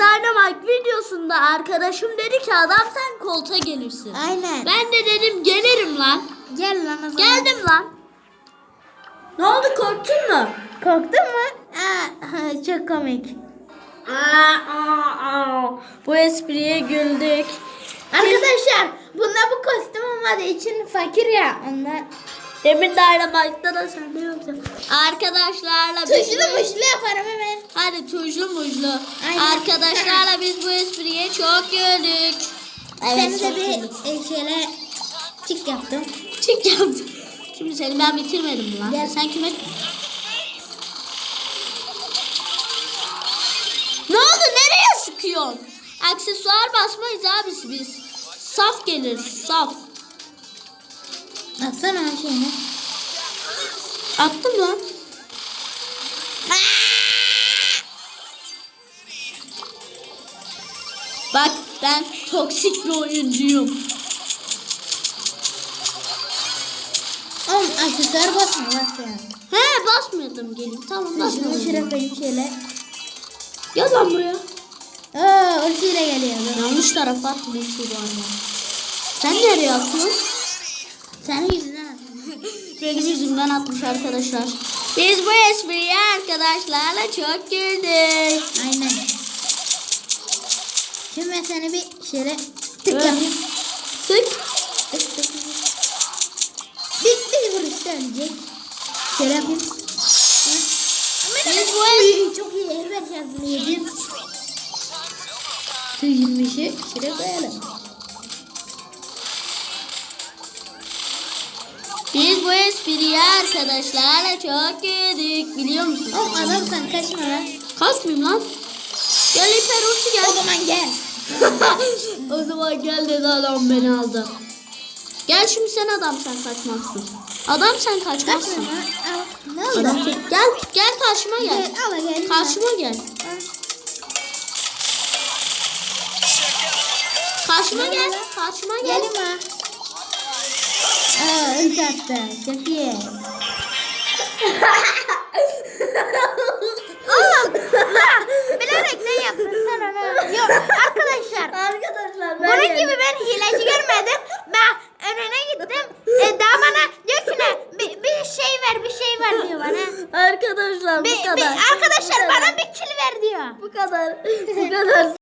Dynamite videosunda arkadaşım dedi ki adam sen kolta gelirsin. Aynen. Ben de dedim gelirim lan. Gel lan o zaman. Geldim lan. Ne oldu korktun mu? Korktun mu? Aa, çok komik. Aa, aa, aa. Bu espriye güldük. Arkadaşlar bunda bu kostüm olmadığı için fakir ya. Onlar Demin Dynamite'da da sende yoktu. Arkadaşlarla tuşlu muşlu yaparım hemen. Hadi tujlu mujlu. Aynen. Arkadaşlarla biz bu espriye çok güldük. Sen çok de bir e, şöyle çık yaptım. Çık yaptım. Şimdi seni ben bitirmedim lan. Gel. Sen kime... Ne oldu? Nereye sıkıyorsun? Aksesuar basmayız abisi biz. Saf gelir, saf. Atsana şeyini. Attım lan. Bak ben toksik bir oyuncuyum. Oğlum aksesuar basma bas ya. He basmıyordum gelin. Tamam basmıyordum. şuraya koyayım şöyle. Gel lan buraya. Oo ultiyle geliyor. Yanlış tarafa attım anda. Sen nereye atıyorsun? Senin yüzünden. Benim yüzümden atmış arkadaşlar. Biz bu espriye arkadaşlarla çok güldük. Aynen. Şimdi ben sana bir şöyle tık Evet. yapayım. Tık. Tık tık. Bir, bir vuruşta ölecek. Şöyle yapayım. Biz bu Uy, çok iyi. Elber şansını yedim. Tüy 25'i şuraya koyalım. Espriye arkadaşlarla çok güldük. Biliyor musun? Oğlum adam sen kaçma lan. Kaçmayayım lan. Gel hiper ulti O gel. zaman gel. o zaman gel dedi adam beni aldı. Gel şimdi sen adam sen kaçmazsın. Adam sen Kaçma kaçmazsın. lan. Al. Adam gel gel karşıma gel. Gel, al gel. Karşıma gel. Karşıma Gel gel. lan. Karşıma gel. Gelim ha. Attı. Çok iyi. Oğlum lan bilerek ne yaptın sen onu? Yok arkadaşlar. Arkadaşlar Bunun gibi ben hileci görmedim. Ben önüne gittim. E, daha bana diyor ki ne? Bir, bir şey ver bir şey ver diyor bana. Arkadaşlar bu Bir, bir, kadar. arkadaşlar Bu bana kadar. bir kill ver diyor. bu kadar. Bu kadar.